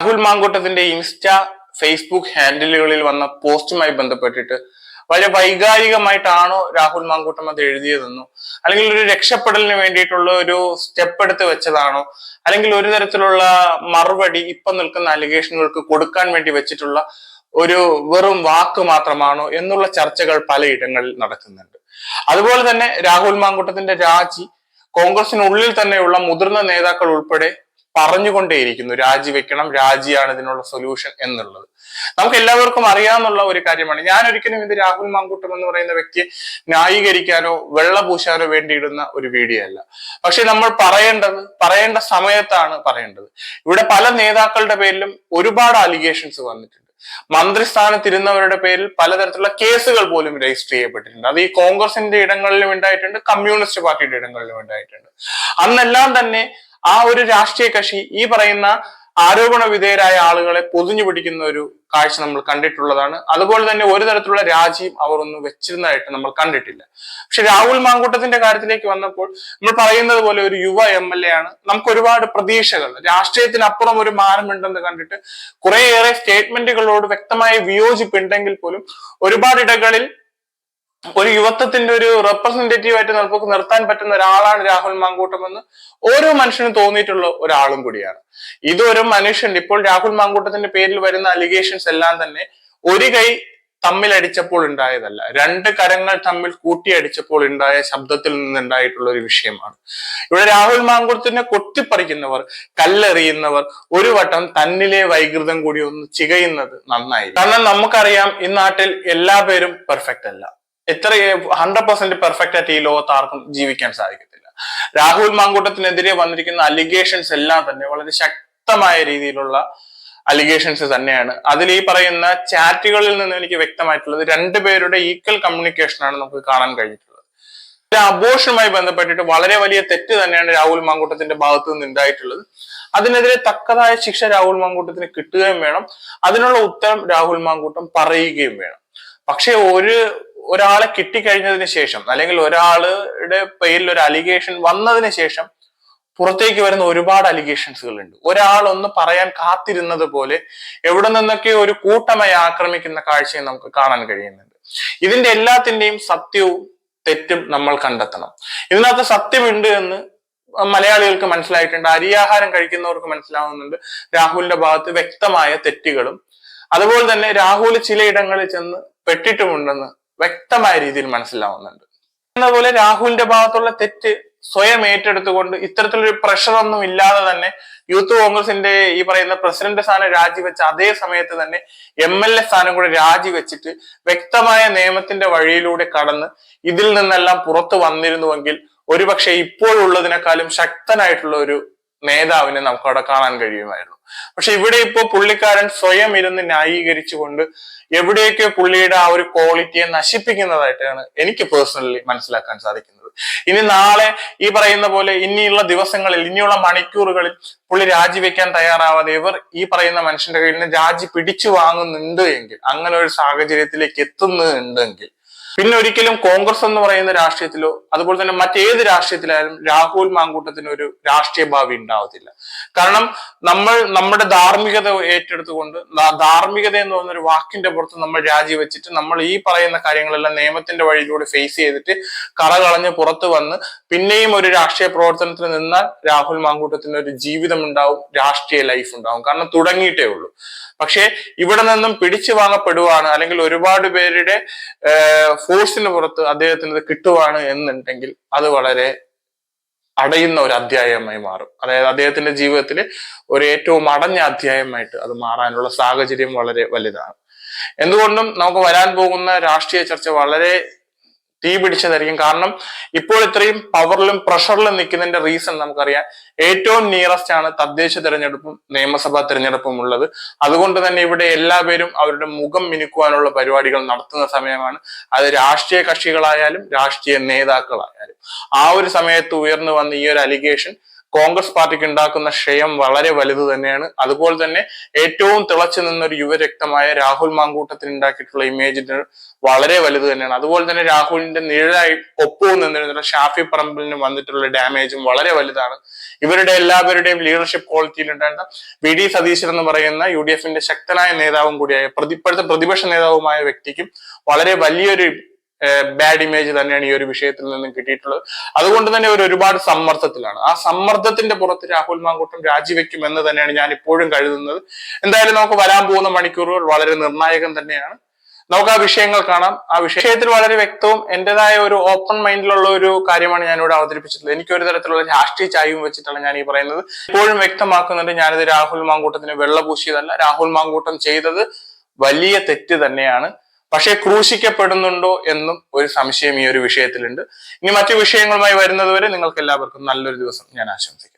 രാഹുൽ മാങ്കൂട്ടത്തിന്റെ insta Facebook ഹാൻഡിലുകളിൽ വന്ന പോസ്റ്റുമായി ബന്ധപ്പെട്ടിട്ട് വളരെ വൈകാരികമായിട്ടാണോ രാഹുൽ മാങ്കൂട്ടം അത് എഴുതിയതെന്നോ? അല്ലെങ്കിൽ ഒരു രക്ഷപ്പെടലിന് വേണ്ടിയിട്ടുള്ള ഒരു സ്റ്റെപ്പ് എടുത്ത് വെച്ചതാണോ? അല്ലെങ്കിൽ ഒരു തരത്തിലുള്ള മറുപടി ഇപ്പൊ നിൽക്കുന്ന അലിഗേഷനുകൾക്ക് കൊടുക്കാൻ വേണ്ടി വെച്ചിട്ടുള്ള ഒരു വെറും വാക്ക് മാത്രമാണോ എന്നുള്ള ചർച്ചകൾ പലയിടങ്ങളിൽ നടക്കുന്നുണ്ട്. അതുപോലെ തന്നെ രാഹുൽ മാങ്കൂട്ടത്തിന്റെ രാജി കോൺഗ്രസിനുള്ളിൽ തന്നെയുള്ള മുതിർന്ന നേതാക്കൾ ഉൾപ്പെടെ പറഞ്ഞുകൊണ്ടേയിരിക്കുന്നു. രാജിവെക്കണം രാജിയാണ് ഇതിനുള്ള സൊല്യൂഷൻ എന്നുള്ളത്. നമുക്ക് എല്ലാവർക്കും അറിയാമെന്നുള്ള ഒരു കാര്യമാണ്. ഞാൻ ഒരിക്കലും ഇത് രാഹുൽ മാങ്കൂട്ടം എന്ന് പറയുന്ന വ്യക്തിയെ ന്യായീകരിക്കാനോ വെള്ളപൂശാനോ വേണ്ടിയിടുന്ന ഒരു വീഡിയോ അല്ല. പക്ഷെ നമ്മൾ പറയേണ്ടത് പറയേണ്ട സമയത്താണ് പറയേണ്ടത്. ഇവിടെ പല നേതാക്കളുടെ പേരിലും ഒരുപാട് അലിഗേഷൻസ് വന്നിട്ടുണ്ട്. മന്ത്രിസ്ഥാനത്തിരുന്നവരുടെ പേരിൽ പലതരത്തിലുള്ള കേസുകൾ പോലും രജിസ്റ്റർ ചെയ്യപ്പെട്ടിട്ടുണ്ട്. അത് ഈ കോൺഗ്രസിന്റെ ഇടങ്ങളിലും ഉണ്ടായിട്ടുണ്ട് കമ്മ്യൂണിസ്റ്റ് പാർട്ടിയുടെ ഇടങ്ങളിലും ഉണ്ടായിട്ടുണ്ട്. അന്നെല്ലാം തന്നെ ആ ഒരു രാഷ്ട്രീയ കക്ഷി ഈ പറയുന്ന ആരോപണ വിധേയരായ ആളുകളെ പൊതിഞ്ഞു പിടിക്കുന്ന ഒരു കാഴ്ച നമ്മൾ കണ്ടിട്ടുള്ളതാണ്. അതുപോലെ തന്നെ ഒരു തരത്തിലുള്ള രാജിയും അവർ ഒന്നും വെച്ചിരുന്നതായിട്ട് നമ്മൾ കണ്ടിട്ടില്ല. പക്ഷെ രാഹുൽ മാങ്കൂട്ടത്തിന്റെ കാര്യത്തിലേക്ക് വന്നപ്പോൾ നമ്മൾ പറയുന്നത് പോലെ ഒരു യുവ എം എൽ എ ആണ് നമുക്ക് ഒരുപാട് പ്രതീക്ഷകൾ. രാഷ്ട്രീയത്തിനപ്പുറം ഒരു മാനമുണ്ടെന്ന് കണ്ടിട്ട് കുറേയേറെ സ്റ്റേറ്റ്മെന്റുകളോട് വ്യക്തമായ വിയോജിപ്പുണ്ടെങ്കിൽ പോലും ഒരുപാട് ഇടങ്ങളിൽ ഒരു യുവത്വത്തിന്റെ ഒരു റെപ്രസെന്റേറ്റീവ് ആയിട്ട് നമുക്ക് നിർത്താൻ പറ്റുന്ന ഒരാളാണ് രാഹുൽ മാങ്കൂട്ടം എന്ന് ഓരോ മനുഷ്യനും തോന്നിയിട്ടുള്ള ഒരാളും കൂടിയാണ്. ഇതൊരു മനുഷ്യൻ ഇപ്പോൾ രാഹുൽ മാങ്കൂട്ടത്തിന്റെ പേരിൽ വരുന്ന അലിഗേഷൻസ് എല്ലാം തന്നെ ഒരു കൈ തമ്മിലടിച്ചപ്പോൾ ഉണ്ടായതല്ല. രണ്ട് കരങ്ങൾ തമ്മിൽ കൂട്ടിയടിച്ചപ്പോൾ ഉണ്ടായ ശബ്ദത്തിൽ നിന്നുണ്ടായിട്ടുള്ള ഒരു വിഷയമാണ്. ഇവിടെ രാഹുൽ മാങ്കൂട്ടത്തിനെ കൊത്തിപ്പറിക്കുന്നവർ കല്ലെറിയുന്നവർ ഒരു വട്ടം തന്നിലെ വൈകൃതം കൂടി ഒന്ന് ചികയുന്നത് നന്നായി. കാരണം നമുക്കറിയാം ഈ നാട്ടിൽ എല്ലാ പേരും പെർഫെക്റ്റ് അല്ല. എത്ര ഹൺഡ്രഡ് പെർസെന്റ് പെർഫെക്റ്റ് ആയിട്ട് ഈ ലോകത്ത് ആർക്കും ജീവിക്കാൻ സാധിക്കത്തില്ല. രാഹുൽ മാങ്കൂട്ടത്തിനെതിരെ വന്നിരിക്കുന്ന അലിഗേഷൻസ് എല്ലാം തന്നെ വളരെ ശക്തമായ രീതിയിലുള്ള അലിഗേഷൻസ് തന്നെയാണ്. അതിൽ ഈ പറയുന്ന ചാറ്റുകളിൽ നിന്ന് എനിക്ക് വ്യക്തമായിട്ടുള്ളത് രണ്ടുപേരുടെ ഈക്വൽ കമ്മ്യൂണിക്കേഷൻ ആണ് നമുക്ക് കാണാൻ കഴിഞ്ഞിട്ടുള്ളത്. അബോഷനുമായി ബന്ധപ്പെട്ടിട്ട് വളരെ വലിയ തെറ്റ് തന്നെയാണ് രാഹുൽ മാങ്കൂട്ടത്തിന്റെ ഭാഗത്തു നിന്ന് ഉണ്ടായിട്ടുള്ളത്. അതിനെതിരെ തക്കതായ ശിക്ഷ രാഹുൽ മാങ്കൂട്ടത്തിന് കിട്ടുകയും വേണം. അതിനുള്ള ഉത്തരം രാഹുൽ മാങ്കൂട്ടം പറയുകയും വേണം. പക്ഷെ ഒരു ഒരാളെ കിട്ടിക്കഴിഞ്ഞതിന് ശേഷം അല്ലെങ്കിൽ ഒരാളുടെ പേരിൽ ഒരു അലിഗേഷൻ വന്നതിന് ശേഷം പുറത്തേക്ക് വരുന്ന ഒരുപാട് അലിഗേഷൻസുകൾ ഉണ്ട് ഒരാൾ ഒന്ന് പറയാൻ കാത്തിരുന്നത് പോലെ എവിടെ നിന്നൊക്കെ ഒരു കൂട്ടമായി ആക്രമിക്കുന്ന കാഴ്ചയും നമുക്ക് കാണാൻ കഴിയുന്നുണ്ട്. ഇതിന്റെ എല്ലാത്തിന്റെയും സത്യവും തെറ്റും നമ്മൾ കണ്ടെത്തണം. ഇതിനകത്ത് സത്യമുണ്ട് എന്ന് മലയാളികൾക്ക് മനസ്സിലായിട്ടുണ്ട് അരിയാഹാരം കഴിക്കുന്നവർക്ക് മനസ്സിലാവുന്നുണ്ട്. രാഹുലിന്റെ ഭാഗത്ത് വ്യക്തമായ തെറ്റുകളും അതുപോലെ തന്നെ രാഹുൽ ചിലയിടങ്ങളിൽ ചെന്ന് പെട്ടിട്ടുമുണ്ടെന്ന് വ്യക്തമായ രീതിയിൽ മനസ്സിലാവുന്നുണ്ട്. എന്നതുപോലെ രാഹുലിന്റെ ഭാഗത്തുള്ള തെറ്റ് സ്വയം ഏറ്റെടുത്തുകൊണ്ട് ഇത്തരത്തിലൊരു പ്രഷർ ഒന്നും ഇല്ലാതെ തന്നെ യൂത്ത് കോൺഗ്രസിന്റെ ഈ പറയുന്ന പ്രസിഡന്റ് സ്ഥാനം രാജിവെച്ച അതേ സമയത്ത് തന്നെ എം എൽ എ സ്ഥാനം കൂടെ രാജിവെച്ചിട്ട് വ്യക്തമായ നിയമത്തിന്റെ വഴിയിലൂടെ കടന്ന് ഇതിൽ നിന്നെല്ലാം പുറത്തു വന്നിരുന്നുവെങ്കിൽ ഒരുപക്ഷെ ഇപ്പോഴുള്ളതിനേക്കാളും ശക്തനായിട്ടുള്ള ഒരു നേതാവിനെ നമുക്ക് അവിടെ കാണാൻ കഴിയുമായിരുന്നു. പക്ഷെ ഇവിടെ ഇപ്പോൾ പുള്ളിക്കാരൻ സ്വയം ഇരുന്ന് ന്യായീകരിച്ചുകൊണ്ട് എവിടെയൊക്കെ പുള്ളിയുടെ ആ ഒരു ക്വാളിറ്റിയെ നശിപ്പിക്കുന്നതായിട്ടാണ് എനിക്ക് പേഴ്സണലി മനസ്സിലാക്കാൻ സാധിക്കുന്നത്. ഇനി നാളെ ഈ പറയുന്ന പോലെ ഇനിയുള്ള ദിവസങ്ങളിൽ ഇനിയുള്ള മണിക്കൂറുകളിൽ പുള്ളി രാജിവെക്കാൻ തയ്യാറാവാതെ ഇവർ ഈ പറയുന്ന മനുഷ്യന്റെ കയ്യിൽ നിന്ന് രാജി പിടിച്ചു വാങ്ങുന്നുണ്ട് എങ്കിൽ അങ്ങനെ ഒരു സാഹചര്യത്തിലേക്ക് എത്തുന്നുണ്ടെങ്കിൽ പിന്നെ ഒരിക്കലും കോൺഗ്രസ് എന്ന് പറയുന്ന രാഷ്ട്രീയത്തിലോ അതുപോലെ തന്നെ മറ്റേത് രാഷ്ട്രീയത്തിലായാലും രാഹുൽ മാങ്കൂട്ടത്തിന് ഒരു രാഷ്ട്രീയ ഭാവി ഉണ്ടാവത്തില്ല. കാരണം നമ്മൾ നമ്മുടെ ധാർമ്മികത ഏറ്റെടുത്തുകൊണ്ട് ധാർമ്മികത എന്ന് പറയുന്ന ഒരു വാക്കിന്റെ പുറത്ത് നമ്മൾ രാജിവെച്ചിട്ട് നമ്മൾ ഈ പറയുന്ന കാര്യങ്ങളെല്ലാം നിയമത്തിന്റെ വഴിയിലൂടെ ഫേസ് ചെയ്തിട്ട് കറകളഞ്ഞ് പുറത്തു വന്ന് പിന്നെയും ഒരു രാഷ്ട്രീയ പ്രവർത്തനത്തിൽ നിന്നാൽ രാഹുൽ മാങ്കൂട്ടത്തിന് ഒരു ജീവിതം ഉണ്ടാവും രാഷ്ട്രീയ ലൈഫ് ഉണ്ടാവും. കാരണം തുടങ്ങിയിട്ടേ ഉള്ളൂ. പക്ഷേ ഇവിടെ നിന്നും പിടിച്ചു വാങ്ങപ്പെടുവാണ് അല്ലെങ്കിൽ ഒരുപാട് പേരുടെ ഫോഴ്സിന് പുറത്ത് അദ്ദേഹത്തിന് ഇത് കിട്ടുവാണ് എന്നുണ്ടെങ്കിൽ അത് വളരെ അടയുന്ന ഒരു അധ്യായമായി മാറും. അതായത് അദ്ദേഹത്തിന്റെ ജീവിതത്തിൽ ഒരു ഏറ്റവും അടഞ്ഞ അധ്യായമായിട്ട് അത് മാറാനുള്ള സാഹചര്യം വളരെ വലുതാണ്. എന്തുകൊണ്ടും നമുക്ക് വരാൻ പോകുന്ന രാഷ്ട്രീയ ചർച്ച വളരെ തീ പിടിച്ചതായിരിക്കും. കാരണം ഇപ്പോൾ ഇത്രയും പവറിലും പ്രഷറിലും നിൽക്കുന്നതിന്റെ റീസൺ നമുക്കറിയാം. ഏറ്റവും നിയറസ്റ്റ് ആണ് തദ്ദേശ തെരഞ്ഞെടുപ്പും നിയമസഭാ തെരഞ്ഞെടുപ്പും ഉള്ളത്. അതുകൊണ്ട് തന്നെ ഇവിടെ എല്ലാവരും അവരുടെ മുഖം മിനുക്കുവാനുള്ള പരിപാടികൾ നടത്തുന്ന സമയമാണ്. അത് രാഷ്ട്രീയ കക്ഷികളായാലും രാഷ്ട്രീയ നേതാക്കളായാലും. ആ ഒരു സമയത്ത് ഉയർന്നു വന്ന ഈ ഒരു അലിഗേഷൻ കോൺഗ്രസ് പാർട്ടിക്ക് ഉണ്ടാക്കുന്ന ക്ഷയം വളരെ വലുത് തന്നെയാണ്. അതുപോലെ തന്നെ ഏറ്റവും തിളച്ചു നിന്ന ഒരു യുവരക്തമായ രാഹുൽ മാങ്കൂട്ടത്തിന് ഉണ്ടാക്കിയിട്ടുള്ള ഇമേജിന് വളരെ വലുത് തന്നെയാണ്. അതുപോലെ തന്നെ രാഹുലിന്റെ നിഴലായി ഒപ്പവും നിന്നിരുന്ന ഷാഫി പറമ്പിലിന് വന്നിട്ടുള്ള ഡാമേജും വളരെ വലുതാണ്. ഇവരുടെ എല്ലാവരുടെയും ലീഡർഷിപ്പ് ക്വാളിറ്റിയിൽ ഉണ്ടായിരുന്ന വി ഡി സതീശൻ എന്ന് പറയുന്ന യു ഡി എഫിന്റെ ശക്തനായ നേതാവും കൂടിയായ പ്രതി പ്രതിപക്ഷ നേതാവുമായ വ്യക്തിക്കും വളരെ വലിയൊരു ബാഡ് ഇമേജ് തന്നെയാണ് ഈ ഒരു വിഷയത്തിൽ നിന്നും കിട്ടിയിട്ടുള്ളത്. അതുകൊണ്ട് തന്നെ ഒരു ഒരുപാട് സമ്മർദ്ദത്തിലാണ്. ആ സമ്മർദ്ദത്തിന്റെ പുറത്ത് രാഹുൽ മാങ്കൂട്ടം രാജിവെക്കും എന്ന് തന്നെയാണ് ഞാൻ ഇപ്പോഴും കരുതുന്നത്. എന്തായാലും നമുക്ക് വരാൻ പോകുന്ന മണിക്കൂറുകൾ വളരെ നിർണായകം തന്നെയാണ്. നമുക്ക് ആ വിഷയങ്ങൾ കാണാം. ആ വിഷയത്തിൽ വളരെ വ്യക്തവും എന്റേതായ ഒരു ഓപ്പൺ മൈൻഡിലുള്ള ഒരു കാര്യമാണ് ഞാനിവിടെ അവതരിപ്പിച്ചിട്ടുള്ളത്. എനിക്ക് ഒരു തരത്തിലുള്ള രാഷ്ട്രീയ ചായവും വെച്ചിട്ടാണ് ഞാൻ ഈ പറയുന്നത്. ഇപ്പോഴും വ്യക്തമാക്കുന്നുണ്ട് ഞാനിത് രാഹുൽ മാങ്കൂട്ടത്തിന് വെള്ളപൂശിയതല്ല രാഹുൽ മാങ്കൂട്ടം ചെയ്തത് വലിയ തെറ്റ് തന്നെയാണ്. പക്ഷേ ക്രൂശിക്കപ്പെടുന്നുണ്ടോ എന്നും ഒരു സംശയം ഈ ഒരു വിഷയത്തിലുണ്ട്. ഇനി മറ്റു വിഷയങ്ങളുമായി വരുന്നതുവരെ നിങ്ങൾക്ക് എല്ലാവർക്കും നല്ലൊരു ദിവസം. ഞാൻ ആശംസിക്കുന്നു.